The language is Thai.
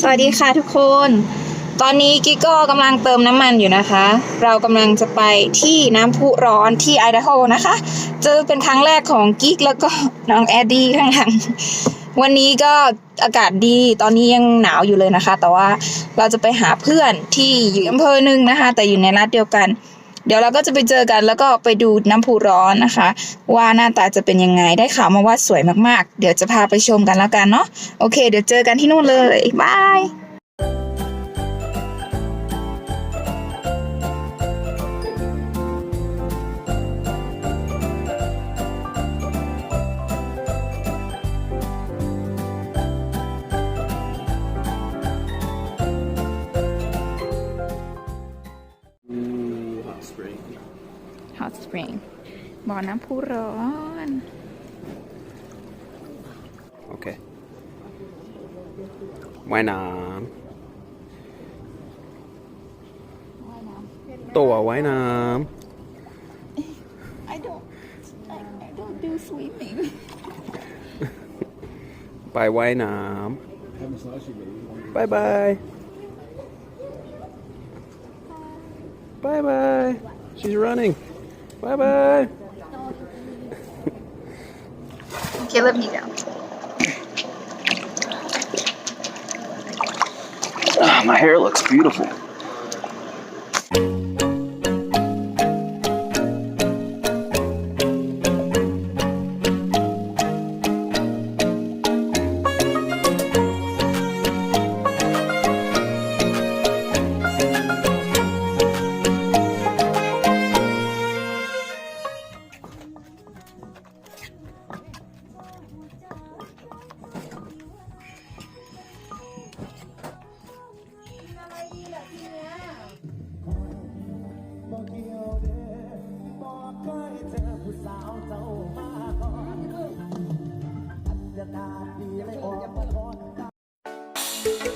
สวัสดีค่ะทุกคน ตอนนี้กิ๊กก็กำลังเติมน้ำมันอยู่นะคะ เรากำลังจะไปที่น้ำพุร้อนที่ไอดโฮนะคะ เจอเป็นครั้งแรกของกิ๊กแล้วก็น้องแอดดี้ข้างหลัง วันนี้ก็อากาศดี ตอนนี้ยังหนาวอยู่เลยนะคะ แต่ว่าเราจะไปหาเพื่อนที่อยู่อำเภอหนึ่งนะคะ แต่อยู่ในรัฐเดียวกัน เดี๋ยวเราก็จะไปเจอกันแล้วก็ไปดูน้ำพุร้อนนะคะ ว่าหน้าตาจะเป็นยังไงได้ข่าวมาว่าสวยมากๆ เดี๋ยวจะพาไปชมกันแล้วกันเนาะโอเค เดี๋ยวเจอกันที่นู่นเลยบาย spring. Hot Spring บ่อน้ำพุร้อน Okay. ว่ายน้ำตัวว่ายน้ I don't I, I don't do swimming ำไปว่ายน้ำบายบายบายบาย she's running. Bye bye Okay let me go. Ah, my hair looks beautiful บอกเกี่ยวเด้บอกเคยเจอผู้สาวเจ้ามาก่อนอัตยาดาดีเลยโอ้ยมาทอน